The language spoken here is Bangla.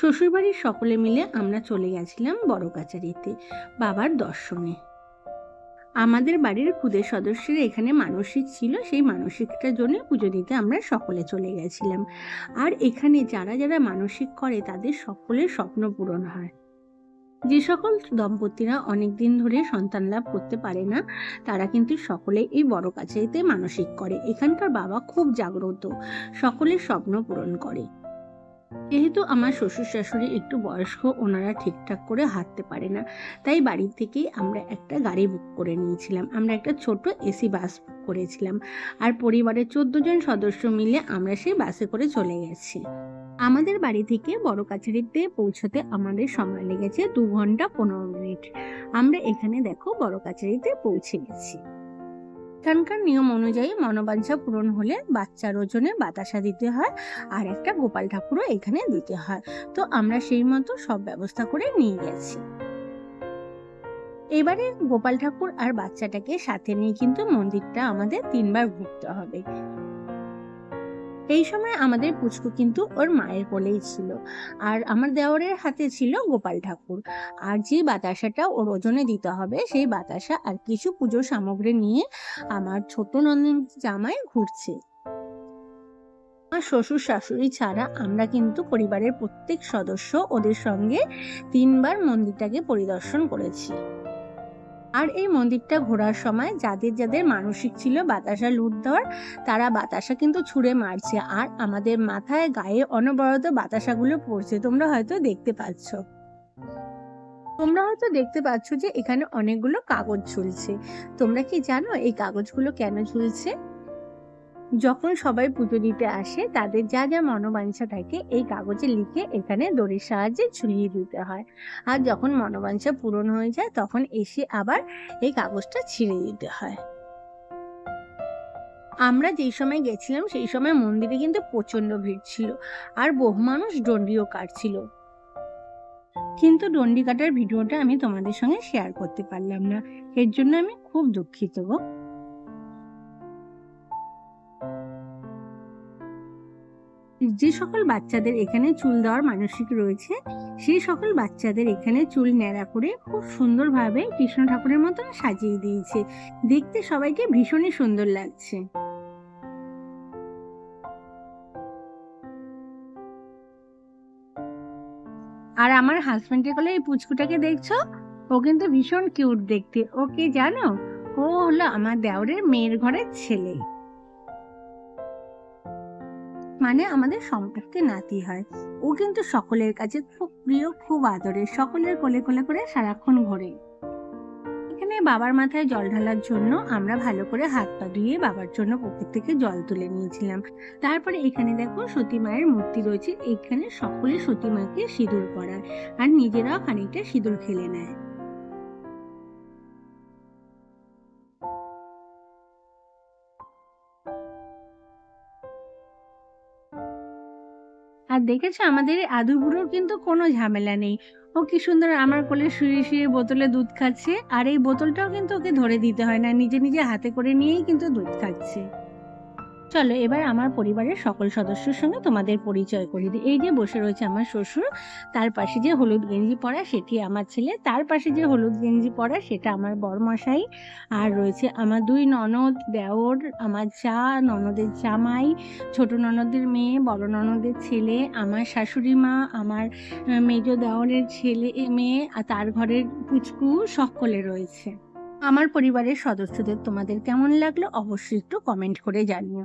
শ্বশুরবাড়ির সকলে মিলে আমরা চলে গেছিলাম বড় কাচারিতে, বাবার দর্শনে। আমাদের বাড়ির খুদের সদস্যরা এখানে মানসিক ছিল, সেই মানসিকটার জন্য পুজো দিতে আমরা সকলে চলে গেছিলাম। আর এখানে যারা যারা মানসিক করে, তাদের সকলের স্বপ্ন পূরণ হয়। যে সকল দম্পতিরা অনেক দিন ধরে সন্তান লাভ করতে পারে না, তারা কিন্তু সকলে এই বড় কাছারিতে মানসিক করে। এখানকার বাবা খুব জাগ্রত, সকলের স্বপ্ন পূরণ করে। যেহেতু আমার শ্বশুর শাশুড়ি একটু বয়স্ক, ওনারা ঠিকঠাক করে হাঁটতে পারে না। তাই বাড়ি থেকেই আমরা একটা গাড়ি বুক করে নিয়েছিলাম। আমরা একটা ছোট এসি বাস বুক করেছিলাম। আর পরিবারের চোদ্দ জন সদস্য মিলে আমরা সেই বাসে করে চলে গেছি। আমাদের বাড়ি থেকে বড় কাছারিতে পৌঁছতে আমাদের সময় লেগেছে দু ঘণ্টা পনেরো মিনিট। আমরা এখানে দেখো বড় কাছারিতে পৌঁছে গেছি। এখানকার নিয়ম অনুযায়ী মনোবাঞ্ছা পূরণ হলে বাচ্চার ওজনে বাতাসা দিতে হয় আর একটা গোপাল ঠাকুরও এখানে দিতে হয়। তো আমরা সেই মতো সব ব্যবস্থা করে নিয়ে গেছি। এবারে গোপাল ঠাকুর আর বাচ্চাটাকে সাথে নিয়ে কিন্তু মন্দিরটা আমাদের তিনবার ঘুরতে হবে। এই সময় আমাদের পুচকু কিন্তু ওর মায়ের কোলেই ছিল। আর আমার দেওরের হাতে ছিল গোপাল ঠাকুর। আর যে বাতাসাটা ওর ওজনে দিতে হবে, সেই বাতাসা আর কিছু পুজোর সামগ্রী নিয়ে আমার ছোট নন্দন জামায় ঘুরছে। আমার শ্বশুর শাশুড়ি ছাড়া আমরা কিন্তু পরিবারের প্রত্যেক সদস্য ওদের সঙ্গে তিনবার মন্দিরটাকে পরিদর্শন করেছি। আর এই মন্দিরটা ঘোরার সময় যাদের যাদের মানসিক ছিল বাতাসা লুট দেওয়ার, তারা বাতাসা কিন্তু ছুঁড়ে মারছে। আর আমাদের মাথায় গায়ে অনবরত বাতাসাগুলো পড়ছে। তোমরা হয়তো দেখতে পাচ্ছ। তোমরা হয়তো দেখতে পাচ্ছ যে এখানে অনেকগুলো কাগজ ঝুলছে। তোমরা কি জানো এই কাগজগুলো কেন ঝুলছে? যখন সবাই পুজো দিতে আসে, তাদের যা যা মনোবাঞ্ছা থাকে, এই কাগজে লিখে এখানে দড়ির সাহায্যে ঝুলিয়ে দিতে হয়। আর যখন মনোবাঞ্ছা পূরণ হয়ে যায়, তখন এসে আবার এই কাগজটা ছিঁড়ে দিতে হয়। আমরা যেই সময় গেছিলাম, সেই সময় মন্দিরে কিন্তু প্রচণ্ড ভিড় ছিল। আর বহু মানুষ ডন্ডিও কাটছিল। কিন্তু ডন্ডি কাটার ভিডিওটা আমি তোমাদের সঙ্গে শেয়ার করতে পারলাম না। এর জন্য আমি খুব দুঃখিত গো। যে সকল বাচ্চাদের এখানে চুল দেওয়ার মানসিক রয়েছে, সেই সকল বাচ্চাদের এখানে চুল ন্যাড়া করে খুব সুন্দরভাবে কৃষ্ণ ঠাকুরের মতন সাজিয়ে দিয়েছে। দেখতে সবাইকে ভীষণই সুন্দর লাগছে। আর আমার হাজবেন্ডের কোলে এই পুচকুটাকে দেখছ? ও কিন্তু ভীষণ কিউট দেখতে। ও কে জানো? ও হলো আমার দেওরের মেয়ের ঘরের ছেলে। মানে আমাদের সম্পর্কে নাতি হয়। ও কিন্তু সকলের কাছে খুব প্রিয়, খুব আদরের, সকলের কোলে কোলে করে সারাক্ষণ ঘোরে। এখানে বাবার মাথায় জল ঢালার জন্য আমরা ভালো করে হাত পা ধুয়ে বাবার জন্য পুকুর থেকে জল তুলে নিয়েছিলাম। তারপরে এখানে দেখো সতী মায়ের মূর্তি রয়েছে। এখানে সকলে সতী মাকে সিঁদুর পরায় আর নিজেরাও খানিকটা সিঁদুর খেলে নেয়। আর দেখেছ, আমাদের আদু বুড়োর কিন্তু কোনো ঝামেলা নেই। ও কি সুন্দর আমার কোলে শুয়ে শুয়ে বোতলে দুধ খাচ্ছে, আর এই বোতলটাও কিন্তু ওকে ধরে দিতে হয় না, নিজে নিজে হাতে করে নিয়েই কিন্তু দুধ খাচ্ছে। চলো এবার আমার পরিবারের সকল সদস্যের সঙ্গে তোমাদের পরিচয় করিয়ে দিই এই যে বসে রয়েছে আমার শ্বশুর, তার পাশে যে হলুদ গেঞ্জি পরা সেটি আমার ছেলে, তার পাশে যে হলুদ গেঞ্জি পরা সেটা আমার বরমশাই। আর রয়েছে আমার দুই ননদ দেওর, আমার চা ননদের জামাই, ছোট ননদের মেয়ে, বড় ননদের ছেলে, আমার শাশুড়ি মা, আমার মেজ দেওরের ছেলে মেয়ে, আর তার ঘরের পুচকু সকলে রয়েছে। আমার পরিবারের সদস্যদের তোমাদের কেমন লাগল অবশ্যই একটু কমেন্ট করে জানিও।